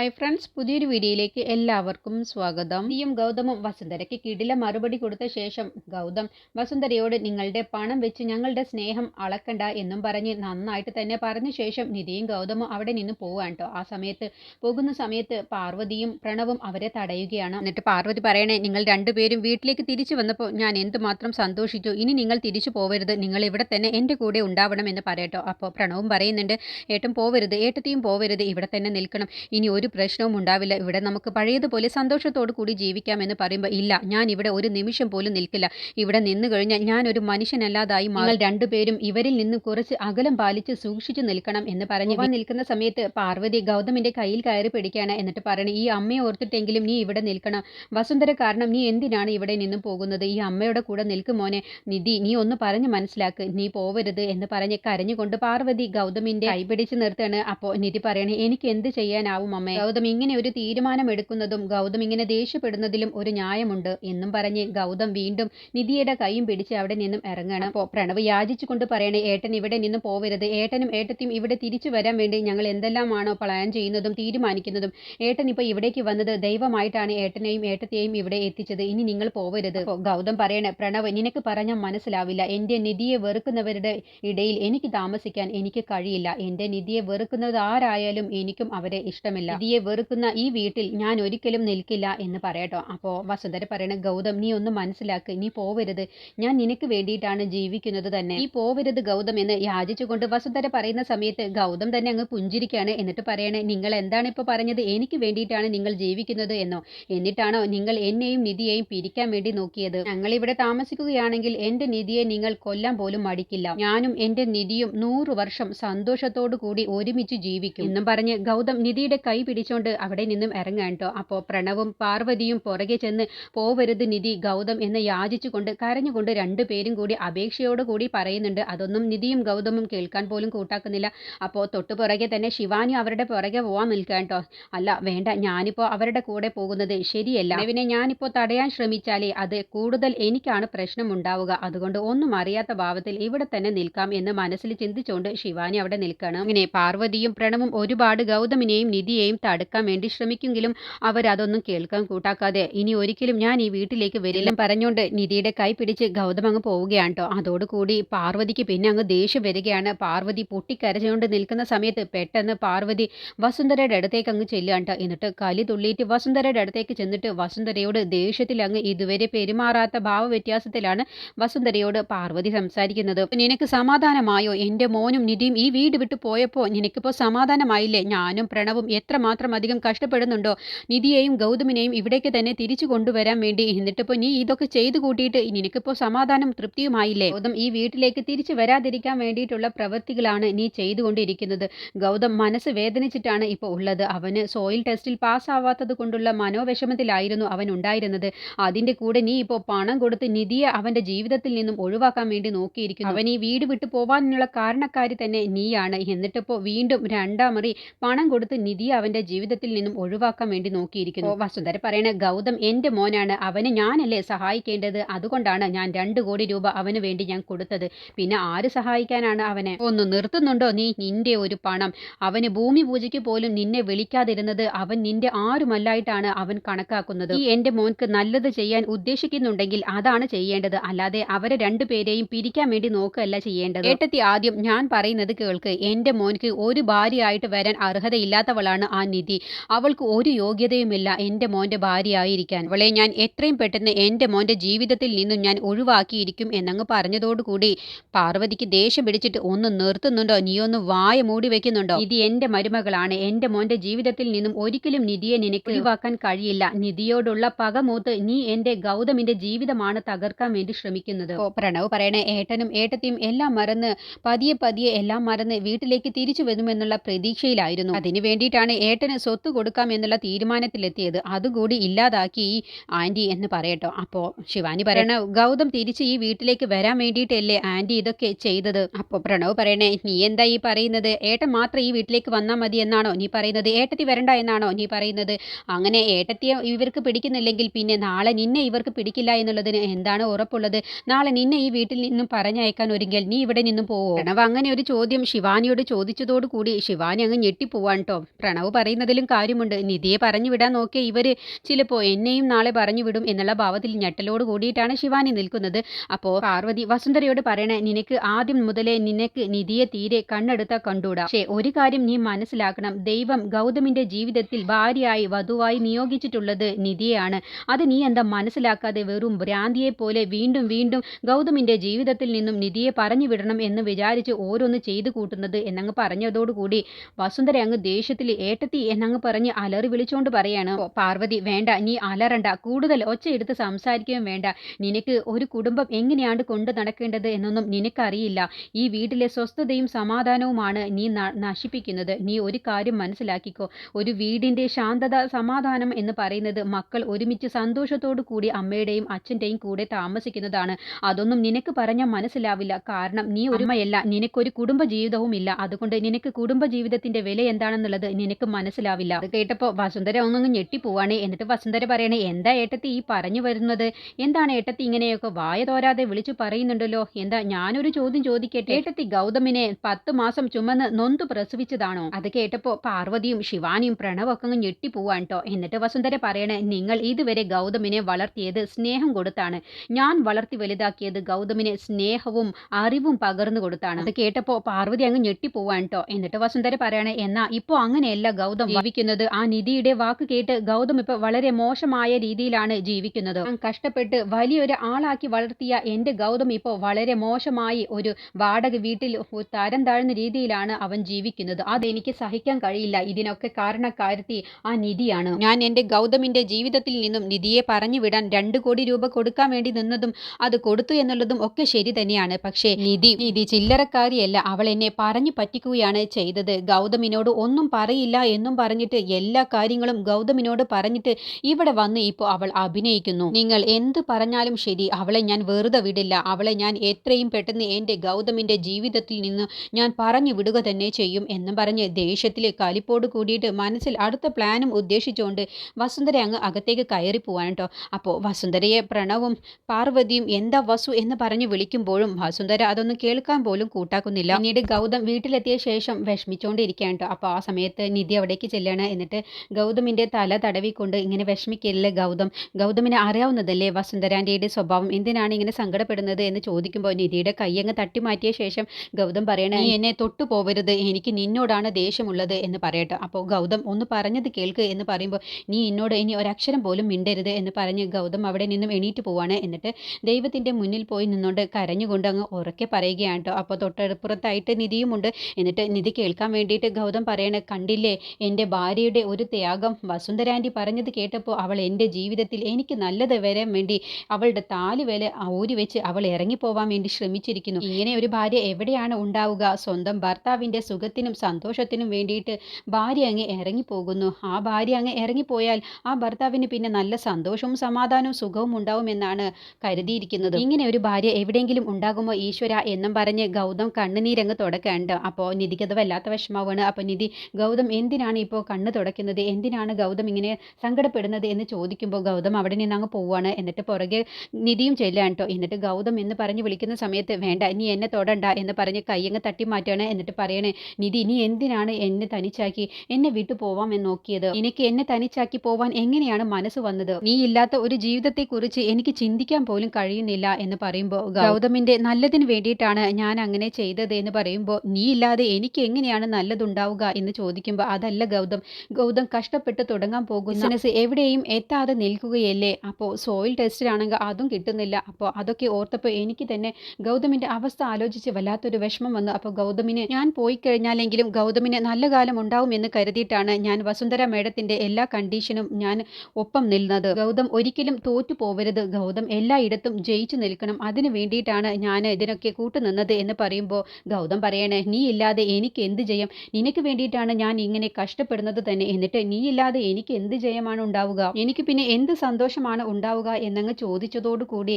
Hi friends പുതിയൊരു വീഡിയോയിലേക്ക് എല്ലാവർക്കും സ്വാഗതം. നീയും ഗൗതമും വസുന്ധരയ്ക്ക് കിടില മറുപടി കൊടുത്ത ശേഷം ഗൗതം വസുന്ധരയോട് നിങ്ങളുടെ പണം വെച്ച് ഞങ്ങളുടെ സ്നേഹം അളക്കണ്ട എന്നും പറഞ്ഞ് നന്നായിട്ട് തന്നെ പറഞ്ഞ ശേഷം നിധിയും ഗൗതമും അവിടെ നിന്ന് പോവാണ് കേട്ടോ ആ സമയത്ത് പോകുന്ന സമയത്ത് പാർവതിയും പ്രണവും അവരെ തടയുകയാണ്. എന്നിട്ട് പാർവതി പറയണേ നിങ്ങൾ രണ്ടുപേരും വീട്ടിലേക്ക് തിരിച്ചു വന്നപ്പോൾ ഞാൻ എന്തുമാത്രം സന്തോഷിച്ചു. ഇനി നിങ്ങൾ തിരിച്ചു പോവരുത്. നിങ്ങൾ ഇവിടെ തന്നെ എന്റെ കൂടെ ഉണ്ടാവണം എന്ന് പറയട്ടോ. അപ്പോൾ പ്രണവും പറയുന്നുണ്ട് ഏട്ടൻ പോവരുത്. ഏട്ടത്തെയും പോവരുത്. ഇവിടെ തന്നെ നിൽക്കണം. ഇനി ഒരു പ്രശ്നവും ഉണ്ടാവില്ല. ഇവിടെ നമുക്ക് പഴയതുപോലെ സന്തോഷത്തോടു കൂടി ജീവിക്കാമെന്ന് പറയുമ്പോൾ ഇല്ല. ഞാൻ ഇവിടെ ഒരു നിമിഷം പോലും നിൽക്കില്ല. ഇവിടെ നിന്ന് കഴിഞ്ഞാൽ ഞാൻ ഒരു മനുഷ്യനല്ലാതായി നിങ്ങൾ രണ്ടുപേരും ഇവരിൽ നിന്ന് കുറച്ച് അകലം പാലിച്ച് സൂക്ഷിച്ചു നിൽക്കണം എന്ന് പറഞ്ഞു ഇവ നിൽക്കുന്ന സമയത്ത് പാർവതി ഗൗതമിന്റെ കയ്യിൽ കയറി പിടിക്കുകയാണ് എന്നിട്ട് പറയണേ ഈ അമ്മയെ ഓർത്തിട്ടെങ്കിലും നീ ഇവിടെ നിൽക്കണം. വസുന്ധര കാരണം നീ എന്തിനാണ് ഇവിടെ നിന്ന് പോകുന്നത്? ഈ അമ്മയുടെ കൂടെ നിൽക്കും മോനെ. നിധി നീ ഒന്ന് പറഞ്ഞ് മനസ്സിലാക്ക്. നീ പോവരുത് എന്ന് പറഞ്ഞ് കരഞ്ഞുകൊണ്ട് പാർവതി ഗൗതമിന്റെ കൈപിടിച്ച് നിർത്തുകയാണ്. അപ്പോൾ നിധി പറയണേ എനിക്ക് എന്ത് ചെയ്യാനാവും അമ്മേ? ഗൗതം ഇങ്ങനെ ഒരു തീരുമാനം എടുക്കുന്നതും ഗൗതം ഇങ്ങനെ ദേഷ്യപ്പെടുന്നതിലും ഒരു ന്യായമുണ്ട് എന്നും പറഞ്ഞ് ഗൗതം വീണ്ടും നിധിയുടെ കൈയും പിടിച്ച് അവിടെ നിന്നും ഇറങ്ങണം. അപ്പോൾ പ്രണവ് യാചിച്ചുകൊണ്ട് പറയണേ ഏട്ടൻ ഇവിടെ നിന്നും പോവരുത്. ഏട്ടനും ഏട്ടത്തിയും ഇവിടെ തിരിച്ചു വരാൻ വേണ്ടി ഞങ്ങൾ എന്തെല്ലാമാണോ പ്ലാൻ ചെയ്യുന്നതും തീരുമാനിക്കുന്നതും ഏട്ടൻ ഇപ്പോൾ ഇവിടേക്ക് വന്നത് ദൈവമായിട്ടാണ് ഏട്ടനെയും ഏട്ടത്തെയും ഇവിടെ എത്തിച്ചത്. ഇനി നിങ്ങൾ പോവരുത്. അപ്പോൾ ഗൗതം പറയണേ പ്രണവ് നിനക്ക് പറഞ്ഞാൽ മനസ്സിലാവില്ല. എന്റെ നിധിയെ വെറുക്കുന്നവരുടെ ഇടയിൽ എനിക്ക് താമസിക്കാൻ എനിക്ക് കഴിയില്ല. എന്റെ നിധിയെ വെറുക്കുന്നത് ആരായാലും എനിക്കും അവരെ ഇഷ്ടമില്ല. നിധിയെ വെറുക്കുന്ന ഈ വീട്ടിൽ ഞാൻ ഒരിക്കലും നിൽക്കില്ല എന്ന് പറയട്ടോ അപ്പോൾ വസുന്ധര പറയണ ഗൗതം നീ ഒന്ന് മനസ്സിലാക്ക് നീ പോവരുത്. ഞാൻ നിനക്ക് വേണ്ടിയിട്ടാണ് ജീവിക്കുന്നത് തന്നെ. നീ പോവരുത് ഗൗതം എന്ന് യാചിച്ചുകൊണ്ട് വസുന്ധര പറയുന്ന സമയത്ത് ഗൗതം തന്നെ അങ്ങ് പുഞ്ചിരിക്കുകയാണ് എന്നിട്ട് പറയണേ നിങ്ങൾ എന്താണ് ഇപ്പോൾ പറഞ്ഞത്? എനിക്ക് വേണ്ടിയിട്ടാണ് നിങ്ങൾ ജീവിക്കുന്നത് എന്നോ? എന്നിട്ടാണോ നിങ്ങൾ എന്നെയും നിധിയെയും പിരിക്കാൻ വേണ്ടി നോക്കിയത്? ഞങ്ങൾ ഇവിടെ താമസിക്കുകയാണെങ്കിൽ എന്റെ നിധിയെ നിങ്ങൾ കൊല്ലാൻ പോലും മടിക്കില്ല. ഞാനും എന്റെ നിധിയും നൂറു വർഷം സന്തോഷത്തോടു കൂടി ഒരുമിച്ച് ജീവിക്കും. എന്നും പറഞ്ഞ് ഗൗതം നിധിയുടെ കൈ പിടിച്ചോണ്ട് അവിടെ നിന്നും ഇറങ്ങാൻ കേട്ടോ അപ്പോൾ പ്രണവും പാർവതിയും പുറകെ ചെന്ന് പോവരുത് നിധി ഗൗതം എന്ന് യാചിച്ചുകൊണ്ട് കരഞ്ഞുകൊണ്ട് രണ്ടുപേരും കൂടി അപേക്ഷയോട് കൂടി പറയുന്നുണ്ട്. അതൊന്നും നിധിയും ഗൗതമും കേൾക്കാൻ പോലും കൂട്ടാക്കുന്നില്ല. അപ്പോൾ തൊട്ടു പുറകെ തന്നെ ശിവാനി അവരുടെ പുറകെ പോവാൻ നിൽക്കാൻ കേട്ടോ അല്ല വേണ്ട ഞാനിപ്പോൾ അവരുടെ കൂടെ പോകുന്നത് ശരിയല്ല. ഇവനെ ഞാനിപ്പോൾ തടയാൻ ശ്രമിച്ചാലേ അത് കൂടുതൽ എനിക്കാണ് പ്രശ്നം ഉണ്ടാവുക അതുകൊണ്ട് ഒന്നും അറിയാത്ത ഭാവത്തിൽ ഇവിടെ തന്നെ നിൽക്കാം എന്ന് മനസ്സിൽ ചിന്തിച്ചുകൊണ്ട് ശിവാനി അവിടെ നിൽക്കണം. അങ്ങനെ പാർവതിയും പ്രണവും ഒരുപാട് ഗൗതമിനെയും നിധിയെയും തടുക്കാൻ വേണ്ടി ശ്രമിക്കുമെങ്കിലും അവരതൊന്നും കേൾക്കാൻ കൂട്ടാക്കാതെ ഇനി ഒരിക്കലും ഞാൻ ഈ വീട്ടിലേക്ക് വരില്ല പറഞ്ഞുകൊണ്ട് നിധിയുടെ കൈ പിടിച്ച് ഗൗതം അങ്ങ് പോവുകയാണ് കേട്ടോ. അതോടുകൂടി പാർവതിക്ക് പിന്നെ അങ്ങ് ദേഷ്യം വരികയാണ്. പാർവതി പൊട്ടിക്കരച്ചുകൊണ്ട് നിൽക്കുന്ന സമയത്ത് പെട്ടെന്ന് പാർവതി വസുന്ധരയുടെ അടുത്തേക്ക് അങ്ങ് ചെല്ലുകയാണ് കേട്ടോ. എന്നിട്ട് കലി തുള്ളിയിട്ട് വസുന്ധരയുടെ അടുത്തേക്ക് ചെന്നിട്ട് വസുന്ധരയോട് ദേഷ്യത്തിൽ അങ്ങ് ഇതുവരെ പെരുമാറാത്ത ഭാവവ്യത്യാസത്തിലാണ് വസുന്ധരയോട് പാർവതി സംസാരിക്കുന്നത്. നിനക്ക് സമാധാനമായോ? എന്റെ മോനും നിധിയും ഈ വീട് വിട്ടു പോയപ്പോൾ നിനക്കിപ്പോൾ സമാധാനമായില്ലേ? ഞാനും പ്രണവും എത്രമാത്രം അധികം കഷ്ടപ്പെടുന്നുണ്ടോ? നിധിയെയും ഗൗതമിനെയും ഇവിടേക്ക് തന്നെ തിരിച്ചു കൊണ്ടുവരാൻ വേണ്ടി എന്നിട്ടിപ്പോൾ നീ ഇതൊക്കെ ചെയ്തു കൂട്ടിയിട്ട് നിനക്കിപ്പോൾ സമാധാനം തൃപ്തിയുമായില്ലേ? ഗൗതം ഈ വീട്ടിലേക്ക് തിരിച്ചു വരാതിരിക്കാൻ വേണ്ടിയിട്ടുള്ള പ്രവൃത്തികളാണ് നീ ചെയ്തുകൊണ്ടിരിക്കുന്നത്. ഗൗതം മനസ്സ് വേദനിച്ചിട്ടാണ് ഇപ്പോൾ ഉള്ളത്. അവന് സോയിൽ ടെസ്റ്റിൽ പാസ്സാവാത്തത് കൊണ്ടുള്ള മനോവിഷമത്തിലായിരുന്നു അവൻ ഉണ്ടായിരുന്നത്. അതിന്റെ കൂടെ നീ ഇപ്പോൾ പണം കൊടുത്ത് നിധിയെ അവന്റെ ജീവിതത്തിൽ നിന്നും ഒഴിവാക്കാൻ വേണ്ടി നോക്കിയിരിക്കുന്നു. അവൻ ഈ വീട് വിട്ടു പോവാനുള്ള കാരണക്കാരി തന്നെ നീയാണ്. എന്നിട്ടിപ്പോൾ വീണ്ടും രണ്ടാമറി പണം കൊടുത്ത് നിധിയെ അവന്റെ ജീവിതത്തിൽ നിന്നും ഒഴിവാക്കാൻ വേണ്ടി നോക്കിയിരിക്കുന്നു. വസുന്ധര പറയണ ഗൗതം എന്റെ മോനാണ്. അവന് ഞാനല്ലേ സഹായിക്കേണ്ടത്? അതുകൊണ്ടാണ് ഞാൻ രണ്ട് കോടി രൂപ അവന് വേണ്ടി ഞാൻ കൊടുത്തത്. പിന്നെ ആര് സഹായിക്കാനാണ് അവനെ? ഒന്ന് നിർത്തുന്നുണ്ടോ നീ? നിന്റെ ഒരു പണം. അവന് ഭൂമി പൂജയ്ക്ക് പോലും നിന്നെ വിളിക്കാതിരുന്നത് അവൻ നിന്റെ ആരുമല്ലായിട്ടാണ് അവൻ കണക്കാക്കുന്നത്. ഈ എന്റെ മോൻക്ക് നല്ലത് ചെയ്യാൻ ഉദ്ദേശിക്കുന്നുണ്ടെങ്കിൽ അതാണ് ചെയ്യേണ്ടത്. അല്ലാതെ അവരെ രണ്ടുപേരെയും പിരിക്കാൻ വേണ്ടി നോക്കുകയല്ല ചെയ്യേണ്ടത്. ഏട്ടത്തി ആദ്യം ഞാൻ പറയുന്നത് കേൾക്ക്. എന്റെ മോൻക്ക് ഒരു ഭാര്യയായിട്ട് വരാൻ അർഹതയില്ലാത്തവളാണ് ആ നിധി. അവൾക്ക് ഒരു യോഗ്യതയുമില്ല എന്റെ മോന്റെ ഭാര്യയായിരിക്കാൻ. അവളെ ഞാൻ എത്രയും പെട്ടെന്ന് എന്റെ മോന്റെ ജീവിതത്തിൽ നിന്നും ഞാൻ ഒഴിവാക്കിയിരിക്കും എന്നങ്ങ് പറഞ്ഞതോടുകൂടി പാർവതിക്ക് ദേഷ്യം പിടിച്ചിട്ട് ഒന്ന് നിർത്തുന്നുണ്ടോ? നീ ഒന്ന് വായ മൂടി വെക്കുന്നുണ്ടോ? നിധി എന്റെ മരുമകളാണ്. എന്റെ മോന്റെ ജീവിതത്തിൽ നിന്നും ഒരിക്കലും നിധിയെ നിനക്ക് ഒഴിവാക്കാൻ കഴിയില്ല. നിധിയോടുള്ള പകമൂത്ത് നീ എന്റെ ഗൗതമിന്റെ ജീവിതമാണ് തകർക്കാൻ വേണ്ടി ശ്രമിക്കുന്നത്. പ്രണവ് പറയണേ ഏട്ടനും ഏട്ടത്തെയും എല്ലാം മറന്ന് പതിയെ പതിയെ എല്ലാം മറന്ന് വീട്ടിലേക്ക് തിരിച്ചു വരുമെന്നുള്ള പ്രതീക്ഷയിലായിരുന്നു. അതിനു വേണ്ടിയിട്ടാണ് ഏട്ടന് സ്വത്ത് കൊടുക്കാം എന്നുള്ള തീരുമാനത്തിലെത്തിയത്. അതുകൂടി ഇല്ലാതാക്കി ഈ ആന്റി എന്ന് പറയട്ടോ. അപ്പോൾ ശിവാനി പറയണ ഗൗതം തിരിച്ച് ഈ വീട്ടിലേക്ക് വരാൻ വേണ്ടിയിട്ടല്ലേ ആന്റി ഇതൊക്കെ ചെയ്തത്? അപ്പോൾ പ്രണവ് പറയണേ നീ എന്താ ഈ പറയുന്നത്? ഏട്ടൻ മാത്രം ഈ വീട്ടിലേക്ക് വന്നാൽ മതി എന്നാണോ നീ പറയുന്നത്? ഏട്ടത്തി വരണ്ട എന്നാണോ നീ പറയുന്നത്? അങ്ങനെ ഏട്ടത്തിയെ ഇവർക്ക് പിടിക്കുന്നില്ലെങ്കിൽ പിന്നെ നാളെ നിന്നെ ഇവർക്ക് പിടിക്കില്ല എന്നുള്ളതിന് എന്താണ് ഉറപ്പുള്ളത്? നാളെ നിന്നെ ഈ വീട്ടിൽ നിന്നും പറഞ്ഞയക്കാൻ ഒരുങ്ങിയാൽ നീ ഇവിടെ നിന്നും പോവോ? പ്രണവ് അങ്ങനെ ഒരു ചോദ്യം ശിവാനിയോട് ചോദിച്ചതോടുകൂടി ശിവാനി അങ്ങ് ഞെട്ടിപ്പോവാൻ കേട്ടോ പ്രണവ് പറയും പറയുന്നതിലും കാര്യമുണ്ട്. നിധിയെ പറഞ്ഞു വിടാൻ നോക്കിയ ഇവർ ചിലപ്പോൾ എന്നെയും നാളെ പറഞ്ഞു വിടും എന്നുള്ള ഭാവത്തിൽ ഞെട്ടലോട് കൂടിയിട്ടാണ് ശിവാനി നിൽക്കുന്നത്. അപ്പോൾ പാർവതി വസുന്ധരയോട് പറയണേ നിനക്ക് ആദ്യം മുതലേ നിനക്ക് നിധിയെ തീരെ കണ്ണെടുത്ത കണ്ടൂടാ. പക്ഷേ ഒരു കാര്യം നീ മനസ്സിലാക്കണം. ദൈവം ഗൗതമിന്റെ ജീവിതത്തിൽ ഭാര്യയായി വധുവായി നിയോഗിച്ചിട്ടുള്ളത് നിധിയാണ് അത് നീ എന്താ മനസ്സിലാക്കാതെ വെറും ഭ്രാന്തിയെ പോലെ വീണ്ടും വീണ്ടും ഗൗതമിന്റെ ജീവിതത്തിൽ നിന്നും നിധിയെ പറഞ്ഞു വിടണം എന്ന് വിചാരിച്ച് ഓരോന്ന് ചെയ്തു കൂട്ടുന്നത്? എന്നങ്ങ് പറഞ്ഞതോടുകൂടി വസുന്ധര അങ്ങ് ദേഷ്യത്തിൽ ഏട്ടത്തി എന്നങ്ങ് പറഞ്ഞ് അലറി വിളിച്ചുകൊണ്ട് പറയാണ്. പാർവതി വേണ്ട. നീ അലറണ്ട. കൂടുതൽ ഒച്ചയെടുത്ത് സംസാരിക്കുകയും വേണ്ട. നിനക്ക് ഒരു കുടുംബം എങ്ങനെയാണ് കൊണ്ടു നടക്കേണ്ടത് എന്നൊന്നും നിനക്കറിയില്ല. ഈ വീട്ടിലെ സ്വസ്ഥതയും സമാധാനവുമാണ് നീ നശിപ്പിക്കുന്നത്. നീ ഒരു കാര്യം മനസ്സിലാക്കിക്കോ. ഒരു വീടിന്റെ ശാന്തത സമാധാനം എന്ന് പറയുന്നത് മക്കൾ ഒരുമിച്ച് സന്തോഷത്തോടു കൂടി അമ്മയുടെയും അച്ഛന്റെയും കൂടെ താമസിക്കുന്നതാണ്. അതൊന്നും നിനക്ക് പറഞ്ഞാൽ മനസ്സിലാവില്ല. കാരണം നീ ഒരുമയല്ല. നിനക്കൊരു കുടുംബ ജീവിതവും ഇല്ല അതുകൊണ്ട് നിനക്ക് കുടുംബ ജീവിതത്തിന്റെ വില എന്താണെന്നുള്ളത് നിനക്ക് മനസ്സിലാവില്ല. അത് കേട്ടപ്പോൾ വസുന്ധര ഒന്നങ്ങ് ഞെട്ടിപ്പോവാണ് എന്നിട്ട് വസുന്ധര പറയണേ എന്താ ഏട്ടത്തി ഈ പറഞ്ഞു വരുന്നത്? എന്താണ് ഏട്ടത്തി ഇങ്ങനെയൊക്കെ വായ തോരാതെ വിളിച്ചു പറയുന്നുണ്ടല്ലോ? എന്താ ഞാനൊരു ചോദ്യം ചോദിക്കട്ടെ? ഏട്ടത്തി ഗൗതമിനെ പത്ത് മാസം ചുമന്ന് നൊന്തു പ്രസവിച്ചതാണോ? അത് കേട്ടപ്പോൾ പാർവതിയും ശിവാനിയും പ്രണവൊക്കെ അങ്ങ് ഞെട്ടിപ്പോവാൻ കേട്ടോ എന്നിട്ട് വസുന്ധര പറയണേ നിങ്ങൾ ഇതുവരെ ഗൗതമിനെ വളർത്തിയത് സ്നേഹം കൊടുത്താണ്. ഞാൻ വളർത്തി വലുതാക്കിയത് ഗൗതമിനെ സ്നേഹവും അറിവും പകർന്നു കൊടുത്താണ്. അത് കേട്ടപ്പോൾ പാർവതി അങ്ങ് ഞെട്ടിപ്പോവാൻ കേട്ടോ എന്നിട്ട് വസുന്ധര പറയണേ എന്നാ ഇപ്പോ അങ്ങനെയല്ല ഗൗതം ജീവിക്കുന്നത്. ആ നിധിയുടെ വാക്ക് കേട്ട് ഗൗതം ഇപ്പൊ വളരെ മോശമായ രീതിയിലാണ് ജീവിക്കുന്നത്. കഷ്ടപ്പെട്ട് വലിയൊരു ആളാക്കി വളർത്തിയ എന്റെ ഗൗതം ഇപ്പോ വളരെ മോശമായി ഒരു വാടക വീട്ടിൽ തരം താഴ്ന്ന രീതിയിലാണ് അവൻ ജീവിക്കുന്നത്. അതെനിക്ക് സഹിക്കാൻ കഴിയില്ല. ഇതിനൊക്കെ കാരണക്കാരത്തി ആ നിധിയാണ്. ഞാൻ എന്റെ ഗൗതമിന്റെ ജീവിതത്തിൽ നിന്നും നിധിയെ പറഞ്ഞു വിടാൻ രണ്ട് കോടി രൂപ കൊടുക്കാൻ വേണ്ടി നിന്നതും അത് കൊടുത്തു എന്നുള്ളതും ഒക്കെ ശരി തന്നെയാണ്. പക്ഷേ നിധി നിധി ചില്ലറക്കാരിയല്ല. അവൾ എന്നെ പറഞ്ഞു പറ്റിക്കുകയാണ് ചെയ്തത്. ഗൗതമിനോട് ഒന്നും പറയില്ല എന്നും പറഞ്ഞിട്ട് എല്ലാ കാര്യങ്ങളും ഗൗതമിനോട് പറഞ്ഞിട്ട് ഇവിടെ വന്ന് ഇപ്പോൾ അവൾ അഭിനയിക്കുന്നു. നിങ്ങൾ എന്ത് പറഞ്ഞാലും ശരി അവളെ ഞാൻ വെറുതെ വിടില്ല. അവളെ ഞാൻ എത്രയും പെട്ടെന്ന് എന്റെ ഗൗതമിന്റെ ജീവിതത്തിൽ നിന്ന് ഞാൻ പറഞ്ഞു വിടുക തന്നെ ചെയ്യും എന്നും പറഞ്ഞ് ദേഷ്യത്തിൽ കലിപ്പോട് കൂടിയിട്ട് മനസ്സിൽ അടുത്ത പ്ലാനും ഉദ്ദേശിച്ചുകൊണ്ട് വസുന്ധര അങ്ങ് അകത്തേക്ക് കയറി പോവാൻ കേട്ടോ. അപ്പോൾ വസുന്ധരയെ പ്രണവും പാർവതിയും എന്താ വസു എന്ന് പറഞ്ഞ് വിളിക്കുമ്പോഴും വസുന്ധര അതൊന്നും കേൾക്കാൻ പോലും കൂട്ടാക്കുന്നില്ല. പിന്നീട് ഗൗതം വീട്ടിലെത്തിയ ശേഷം വിഷമിച്ചുകൊണ്ടിരിക്കുകയാണ് കേട്ടോ. അപ്പോൾ ആ സമയത്ത് നിധി അവിടേക്ക് ചെല്ലുകയാണ് എന്നിട്ട് ഗൗതമിന്റെ തല തടവിക്കൊണ്ട് ഇങ്ങനെ വിഷമിക്കില്ലേ ഗൗതം? ഗൗതമിനെ അറിയാവുന്നതല്ലേ വസുന്ധരാന്റെ സ്വഭാവം? എന്തിനാണ് ഇങ്ങനെ സങ്കടപ്പെടുന്നത് എന്ന് ചോദിക്കുമ്പോൾ നിധിയുടെ കൈയങ്ങ് തട്ടി മാറ്റിയ ശേഷം ഗൗതം പറയണ നീ എന്നെ തൊട്ടു പോവരുത്. എനിക്ക് നിന്നോടാണ് ദേഷ്യമുള്ളത് എന്ന് പറയട്ടെ. അപ്പോൾ ഗൗതം ഒന്ന് പറഞ്ഞത് കേൾക്ക് എന്ന് പറയുമ്പോൾ നീ എന്നോട് ഇനി ഒരക്ഷരം പോലും മിണ്ടരുത് എന്ന് പറഞ്ഞ് ഗൗതം അവിടെ നിന്നും എണീറ്റ് പോവാണ്. എന്നിട്ട് ദൈവത്തിന്റെ മുന്നിൽ പോയി നിന്നുകൊണ്ട് കരഞ്ഞുകൊണ്ട് അങ്ങ് ഉറക്കെ പറയുകയാണ് കേട്ടോ. അപ്പോൾ തൊട്ടടുപ്പുറത്തായിട്ട് നിധിയുമുണ്ട്. എന്നിട്ട് നിധി കേൾക്കാൻ വേണ്ടിയിട്ട് ഗൗതം പറയണ കണ്ടില്ലേ? എന്റെ ഭാര്യയുടെ ഒരു ത്യാഗം. വസുന്ധരാന്റി പറഞ്ഞത് കേട്ടപ്പോൾ അവൾ എന്റെ ജീവിതത്തിൽ എനിക്ക് നല്ലത് വരാൻ വേണ്ടി അവളുടെ താലി വില ഊരി വെച്ച് അവൾ ഇറങ്ങിപ്പോവാൻ വേണ്ടി ശ്രമിച്ചിരിക്കുന്നു. ഇങ്ങനെ ഒരു ഭാര്യ എവിടെയാണ് ഉണ്ടാവുക? സ്വന്തം ഭർത്താവിന്റെ സുഖത്തിനും സന്തോഷത്തിനും വേണ്ടിയിട്ട് ഭാര്യ അങ്ങ് ഇറങ്ങിപ്പോകുന്നു. ആ ഭാര്യ അങ്ങ് ഇറങ്ങിപ്പോയാൽ ആ ഭർത്താവിന് പിന്നെ നല്ല സന്തോഷവും സമാധാനവും സുഖവും ഉണ്ടാവുമെന്നാണ് കരുതിയിരിക്കുന്നത്. ഇങ്ങനെ ഒരു ഭാര്യ എവിടെയെങ്കിലും ഉണ്ടാകുമോ? ഈശ്വര എന്നും പറഞ്ഞ് ഗൗതം കണ്ണുനീരങ്ങ് തുടക്കണ്ട്. അപ്പോൾ നിധിക്കത് വല്ലാത്ത വിഷമമാണ്. അപ്പോൾ നിധി ഗൗതം എന്തിനാണ് ഇപ്പോൾ കണ്ണ് തുടയ്ക്കുന്നത്? എന്തിനാണ് ഗൗതം ഇങ്ങനെ സങ്കടപ്പെടുന്നത് എന്ന് ചോദിക്കുമ്പോൾ ഗൗതം അവിടെ നിന്ന് അങ്ങ് പോവുകയാണ് എന്നിട്ട് പുറകെ നിധിയും ചെല്ലുകയാണ് കേട്ടോ എന്നിട്ട് ഗൗതം എന്ന് പറഞ്ഞ് വിളിക്കുന്ന സമയത്ത് വേണ്ട നീ എന്നെ തൊടണ്ട എന്ന് പറഞ്ഞ് കയ്യങ്ങ് തട്ടി മാറ്റുകയാണ്. എന്നിട്ട് പറയണേ നിധി നീ എന്തിനാണ് എന്നെ തനിച്ചാക്കി? എന്നെ വിട്ടു പോവാം എന്ന് നോക്കിയത്? എനിക്ക് എന്നെ തനിച്ചാക്കി പോവാൻ എങ്ങനെയാണ് മനസ്സ് വന്നത്? നീ ഇല്ലാത്ത ഒരു ജീവിതത്തെക്കുറിച്ച് എനിക്ക് ചിന്തിക്കാൻ പോലും കഴിയുന്നില്ല എന്ന് പറയുമ്പോൾ ഗൗതമിന്റെ നല്ലതിന് വേണ്ടിയിട്ടാണ് ഞാൻ അങ്ങനെ ചെയ്തത് എന്ന് പറയുമ്പോൾ നീ ഇല്ലാതെ എനിക്ക് എങ്ങനെയാണ് നല്ലതുണ്ടാവുക? എന്ന് ചോദിക്കുമ്പോൾ അതല്ല ഗൗതം. ഗൗതം കഷ്ടപ്പെട്ട് തുടങ്ങാൻ പോകുന്ന ബിസിനസ് എവിടെയും എത്താതെ നിൽക്കുകയല്ലേ? അപ്പോൾ സോയിൽ ടെസ്റ്റിലാണെങ്കിൽ അതും കിട്ടുന്നില്ല. അപ്പോൾ അതൊക്കെ ഓർത്തപ്പോൾ എനിക്ക് തന്നെ ഗൗതമിന്റെ അവസ്ഥ ആലോചിച്ച് വല്ലാത്തൊരു വിഷമം വന്നു. അപ്പോൾ ഗൗതമിന് ഞാൻ പോയി കഴിഞ്ഞാലെങ്കിലും ഗൗതമിന് നല്ല കാലം ഉണ്ടാവും എന്ന് കരുതിയിട്ടാണ് ഞാൻ വസുന്ധര മേഡത്തിന്റെ എല്ലാ കണ്ടീഷനും ഞാൻ ഒപ്പം നിന്നത്. ഗൗതം ഒരിക്കലും തോറ്റു പോവരുത്. ഗൗതം എല്ലായിടത്തും ജയിച്ചു നിൽക്കണം. അതിന് വേണ്ടിയിട്ടാണ് ഞാൻ ഇതിനൊക്കെ കൂട്ടുനിന്നത് എന്ന് പറയുമ്പോൾ ഗൗതം പറയണേ നീ ഇല്ലാതെ എനിക്ക് എന്ത് ചെയ്യാം? നിനക്ക് വേണ്ടിയിട്ടാണ് ഞാൻ ഇങ്ങനെ കഷ്ടപ്പെടുന്നത് തന്നെ. എന്നിട്ട് നീ ഇല്ലാതെ എനിക്ക് എന്ത് ജയമാണ് ഉണ്ടാവുക? എനിക്ക് പിന്നെ എന്ത് സന്തോഷമാണ് ഉണ്ടാവുക? എന്നങ്ങ് ചോദിച്ചതോടുകൂടി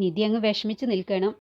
നിധി അങ്ങ് വിഷമിച്ച് നിൽക്കണം.